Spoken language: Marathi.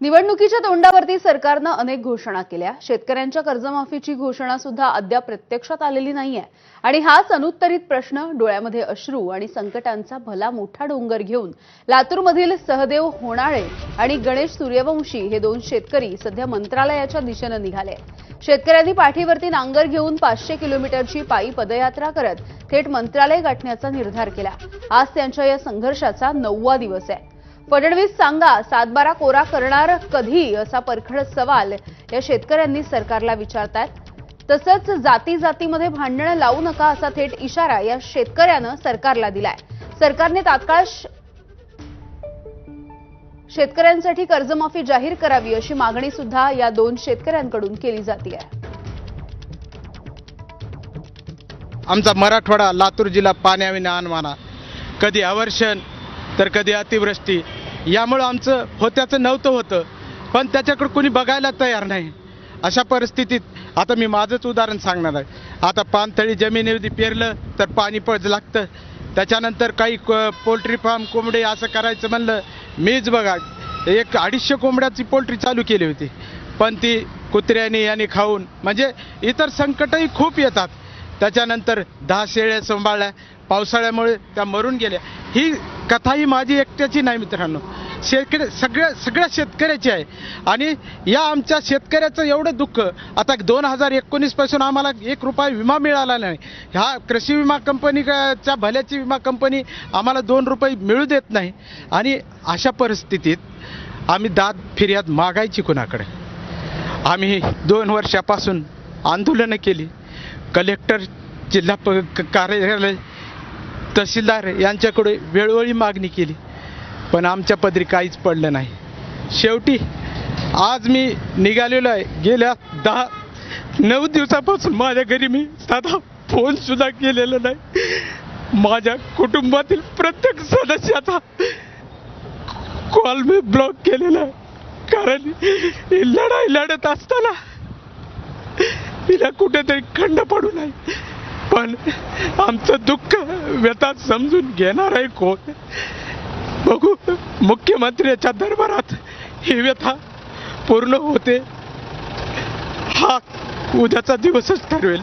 निवडणुकीच्या तोंडावरती सरकारनं अनेक घोषणा केल्या. शेतकऱ्यांच्या कर्जमाफीची घोषणा सुद्धा अद्याप प्रत्यक्षात आलेली नाहीये. आणि हाच अनुत्तरित प्रश्न डोळ्यामध्ये अश्रू आणि संकटांचा भला मोठा डोंगर घेऊन लातूरमधील सहदेव होणाळे आणि गणेश सूर्यवंशी हे दोन शेतकरी सध्या मंत्रालयाच्या दिशेनं निघाले. शेतकऱ्यांनी पाठीवरती नांगर घेऊन पाचशे किलोमीटरची पायी पदयात्रा करत थेट मंत्रालय गाठण्याचा निर्धार केला. आज त्यांच्या या संघर्षाचा नववा दिवस आहे. फडणवीस सांगा सातबारा कोरा करणार कधी असा परखड सवाल या शेतकऱ्यांनी सरकारला विचारतायत. तसंच जाती जातीमध्ये भांडणं लावू नका असा थेट इशारा या शेतकऱ्यानं सरकारला दिलाय. सरकारने तात्काळ शेतकऱ्यांसाठी कर्जमाफी जाहीर करावी अशी मागणी सुद्धा या दोन शेतकऱ्यांकडून केली जाते आमचा मराठवाडा लातूर जिल्हा पाण्याविना अनमाना. कधी अवर्षण तर कधी अतिवृष्टी. यामुळं आमचं होत्याचं नव्हतं होतं. पण त्याच्याकडे कोणी बघायला तयार नाही. अशा परिस्थितीत आता मी माझंच उदाहरण सांगणार आहे. आता पानथळी जमिनीवरती पेरलं तर पाणी पळच लागतं. त्याच्यानंतर काही पोल्ट्री फार्म कोंबडे असं करायचं म्हणलं मीच बघा एक अडीचशे कोंबड्याची पोल्ट्री चालू केली होती. पण ती कुत्र्याने याने खाऊन म्हणजे इतर संकटही खूप येतात. त्याच्यानंतर दहा शेळ्या सांभाळल्या. पावसाळ्यामुळे त्या मरून गेल्या. ही कथा ही माझी एकट्याची नाही मित्रांनो. शेतकरी सगळ्या सगळ्या शेतकऱ्याची आहे. आणि या आमच्या शेतकऱ्याचं एवढं दुःख आता दोन हजार एकोणीसपासून आम्हाला एक रुपये विमा मिळाला नाही. ह्या कृषी विमा कंपनीच्या भल्याची विमा कंपनी आम्हाला दोन रुपये मिळू देत नाही. आणि अशा परिस्थितीत आम्ही दाद फिर्याद मागायची कुणाकडे? आम्ही दोन वर्षापासून आंदोलनं केली. कलेक्टर जिल्हा प कार्यालय तहसीलदार यांच्याकडे वेळोवेळी मागणी केली. पण आमच्या पदरी काहीच पडलं नाही. शेवटी आज मी निघालेलो आहे. गेल्या दहा नऊ दिवसापासून माझ्या घरी मी साधा फोनसुद्धा केलेला नाही. माझ्या कुटुंबातील प्रत्येक सदस्याचा कॉल मी ब्लॉक केलेला आहे. कारण ही लढाई लढत असताना तिला कुठेतरी खंड पडू नये. पण आमचं दुःख व्यथा समजून घेणार आहे कोण? मुख्यमंत्र्याच्या दरबारात ही व्यथा पूर्ण होते. हा उद्याचा दिवसच ठरवेल.